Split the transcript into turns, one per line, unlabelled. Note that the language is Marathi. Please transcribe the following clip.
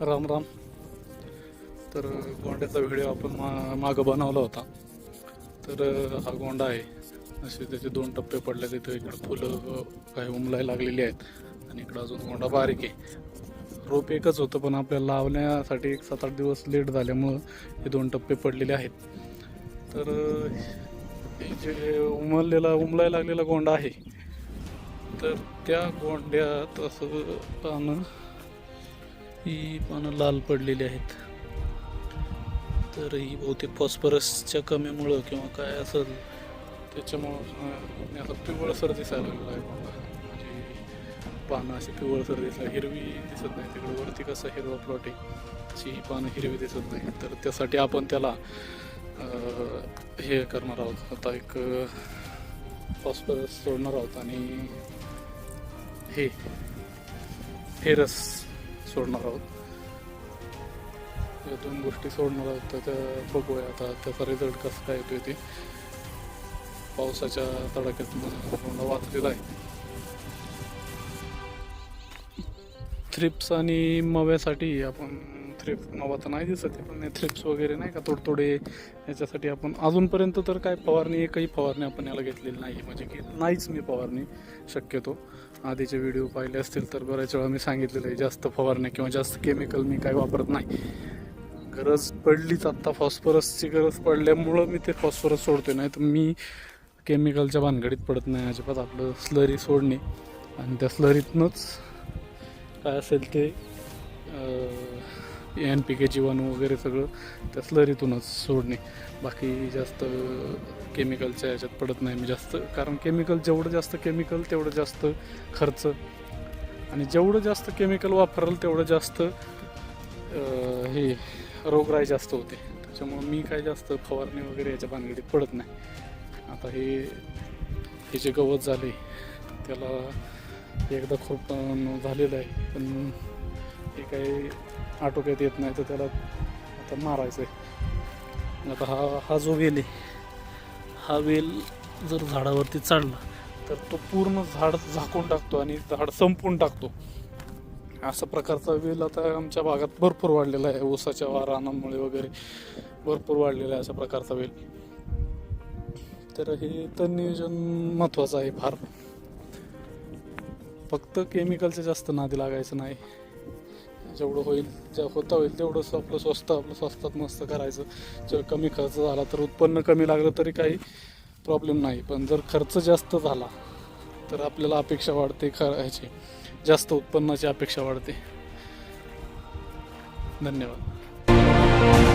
राम राम. तर गोंड्याचा व्हिडिओ आपण मा मागं बनवला होता. तर हा गोंडा आहे. असे त्याचे दोन टप्पे पडले तिथे इकडं फुलं काही उमलायला लागलेली आहेत. आणि इकडं अजून गोंडा बारीक आहे. रोप एकच होतं पण आपल्याला लावण्यासाठी एक सात आठ दिवस लेट झाल्यामुळं हे दोन टप्पे पडलेले आहेत. तर जे उमललेला उमलायला लागलेला गोंडा आहे तर त्या गोंड्यात असं पानं ही पानं लाल पडलेली आहेत. तर ही बहुतेक फॉस्फरसच्या कमीमुळं किंवा काय असेल त्याच्यामुळं असं पिवळसर दिसायला लागलेला आहे म्हणजे पानं अशी पिवळसर दिसतात हिरवी दिसत नाही तिकडे. वरती कसं हिरवा प्लॉट आहे तशी ही पानं हिरवी दिसत नाही. तर त्यासाठी आपण त्याला हे करणार आहोत. आता एक फॉस्फरस सोडणार आहोत आणि हे फेरस सोडणार आहोत. या दोन गोष्टी सोडणार आहोत तर त्या बघूया आता त्याचा रिझल्ट कसा काय येतोय ते. पावसाच्या तडाख्यात वाचलेला आहे. थ्रिप्स आणि मव्यासाठी आपण थ्रिप्स मवा तर नाही दिसत आहे पण थ्रिप्स वगैरे नाही का तोडतोडे याच्यासाठी आपण अजूनपर्यंत तर काय फवारणी एकही फवारणी आपण याला घेतलेली नाही म्हणजे की नाहीच मी फवारणी शक्यतो. आधीचे व्हिडिओ पाहिले असतील तर बऱ्याच वेळा मी सांगितलेलं आहे जास्त फवारणी किंवा जास्त केमिकल मी काय वापरत नाही. गरज पडलीच आत्ता फॉस्फरसची गरज पडल्यामुळं मी ते फॉस्फरस सोडते नाही तर मी केमिकलच्या भानगडीत पडत नाही अजिबात आपलं स्लरी सोडणे. आणि त्या स्लरीतनंच काय असेल ते एन पी के जीवाणू वगैरे सगळं त्या स्लरीतूनच सोडणे. बाकी जास्त केमिकलच्या याच्यात पडत नाही मी जास्त. कारण केमिकल जेवढं जास्त केमिकल तेवढं जास्त खर्च. आणि जेवढं जास्त केमिकल वापराल तेवढं जास्त हे रोगराई जास्त होते. त्याच्यामुळं मी काय जास्त फवारणी वगैरे याच्या भानगडीत पडत नाही. आता हे हे जे गवत झाले त्याला एकदा खूप झालेलं आहे. पण हे काही आटोक्यात येत नाही तर त्याला आता मारायचं आहे आता हा हा जो वेल आहे हा वेल जर झाडावरती चढला तर तो पूर्ण झाड झाकून टाकतो आणि झाड संपून टाकतो. असा प्रकारचा वेल आता आमच्या भागात भरपूर वाढलेला आहे. ऊसाच्या रानांमुळे वगैरे भरपूर वाढलेला आहे अशा प्रकारचा वेल. तर हे तर नियोजन महत्त्वाचं आहे फार. फक्त केमिकलचे जास्त नादी लागायचं नाही. जेवढं होईल जे होता होईल तेवढं आपलं स्वस्त आपलं स्वस्तात मस्त करायचं. जर कमी खर्च झाला तर उत्पन्न कमी लागलं तरी काही प्रॉब्लेम नाही. पण जर खर्च जास्त झाला तर आपल्याला अपेक्षा वाढते ख ह्याची. जास्त उत्पन्नाची अपेक्षा वाढते. धन्यवाद.